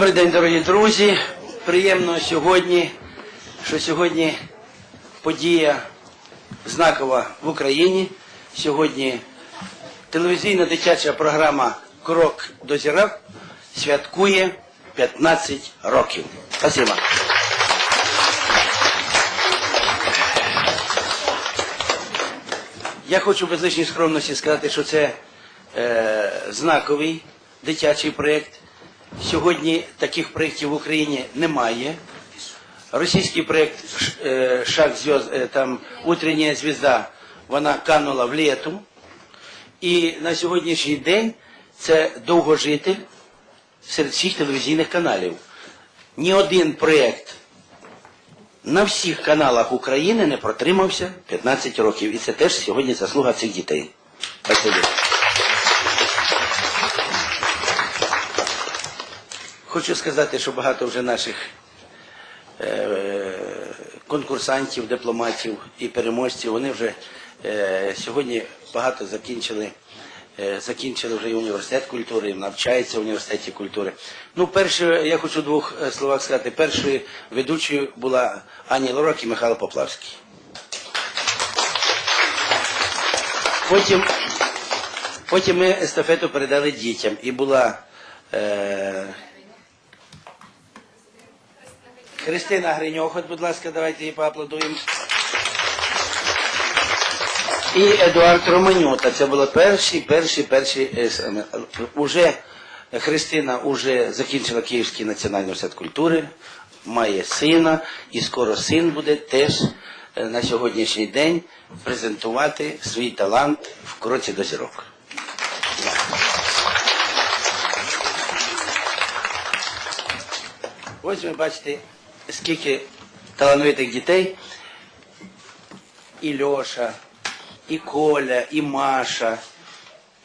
Добрий день, дорогі друзі. Приємно сьогодні, що сьогодні подія знакова в Україні. Сьогодні телевізійна дитяча програма Крок до зірок святкує 15 років. Спасибо. Я хочу без лишньої скромності сказати, що це е, знаковий дитячий проєкт. Сьогодні таких проєктів в Україні немає. Російський проєкт е, Шаг зв'яз, е, там Утренняя звізда, вона канула в літу. І на сьогоднішній день це довгожитель серед всіх телевізійних каналів. Ні один проєкт на всіх каналах України не протримався 15 років. І це теж сьогодні заслуга цих дітей. Спасибі. Хочу сказати, що багато вже наших е, конкурсантів, дипломатів і переможців, вони вже е, сьогодні багато закінчили, е, закінчили вже і університет культури, і навчаються в університеті культури. Ну, перше, я хочу в двох словах сказати, першою ведучою була Ані Лорак і Михайло Поплавський. Потім, потім ми естафету передали дітям і була е, Христина Гриньохот, будь ласка, давайте її поаплодуємо. І Едуард Романюта. Це було перші, перші, перші. е. Уже Христина уже закінчила Київський національний університет культури, має сина, і скоро син буде теж е, на сьогоднішній день презентувати свій талант в кроці до зірок. Ось ви бачите, скільки талановитих дітей. І Льоша, і Коля, і Маша,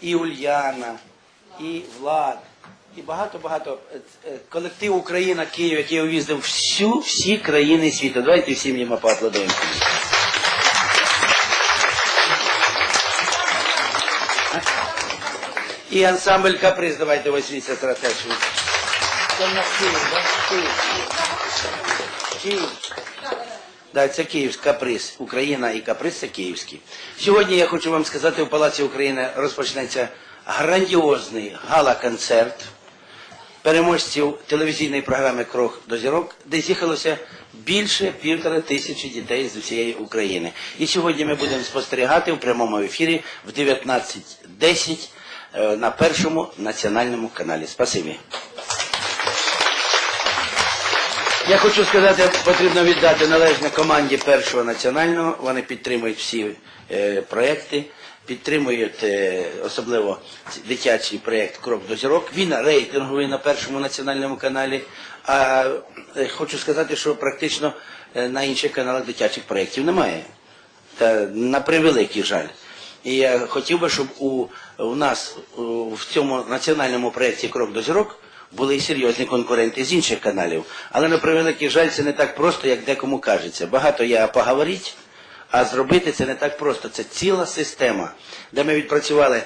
і Ульяна, і Влад, і багато-багато е, е, колектив Україна Київ, який об'їздив всю всі країни світу. Давайте всім їм поаплодуємо. І ансамбль каприз, давайте возьміться теж. Це в нас Київ, да? Київ. Да, це Київський каприз. Україна і каприз це київський. Сьогодні я хочу вам сказати, в Палаці України розпочнеться грандіозний гала-концерт переможців телевізійної програми Крок до зірок, де з'їхалося більше півтора тисячі дітей з усієї України. І сьогодні ми будемо спостерігати в прямому ефірі в 19.10 е, на першому національному каналі. Спасибі. Я хочу сказати, потрібно віддати належне команді першого національного. Вони підтримують всі е, проекти, підтримують е, особливо дитячий проєкт Крок до зірок. Він рейтинговий на першому національному каналі. А е, хочу сказати, що практично е, на інших каналах дитячих проєктів немає. Та на превеликий жаль. І я хотів би, щоб у, у нас у, в цьому національному проєкті Крок до зірок були і серйозні конкуренти з інших каналів. Але на превеликий жаль, це не так просто, як декому кажеться. Багато є поговорити, а зробити це не так просто. Це ціла система, де ми відпрацювали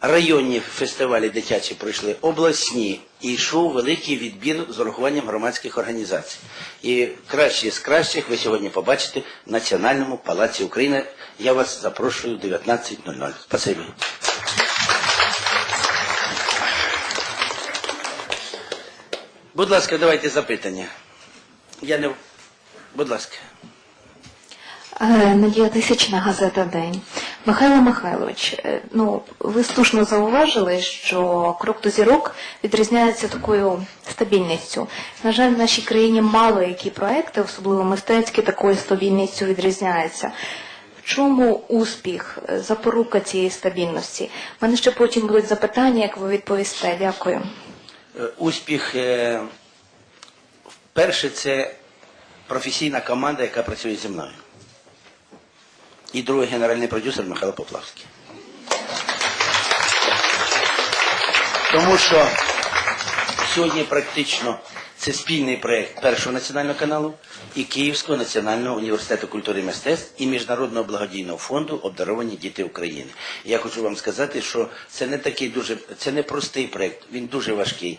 районні фестивалі дитячі пройшли, обласні, і йшов великий відбір з урахуванням громадських організацій. І кращі з кращих ви сьогодні побачите в Національному палаці України. Я вас запрошую в 19.00. Спасибі. Будь ласка, давайте запитання. Я не... Будь ласка. Е, Надія Тисячна, газета День. Михайло Михайлович, е, ну ви слушно зауважили, що крок до зірок відрізняється такою стабільністю. На жаль, в нашій країні мало які проекти, особливо мистецькі, такою стабільністю відрізняються. В чому успіх, е, запорука цієї стабільності? У мене ще потім будуть запитання, як ви відповісте. Дякую. Е, Успіх, е, перше, це професійна команда, яка працює зі мною. І другий генеральний продюсер Михайло Поплавський. Тому що сьогодні практично це спільний проєкт Першого національного каналу і Київського національного університету культури і мистецтв і Міжнародного благодійного фонду Обдаровані діти України. Я хочу вам сказати, що це не такий дуже, це не простий проєкт, він дуже важкий.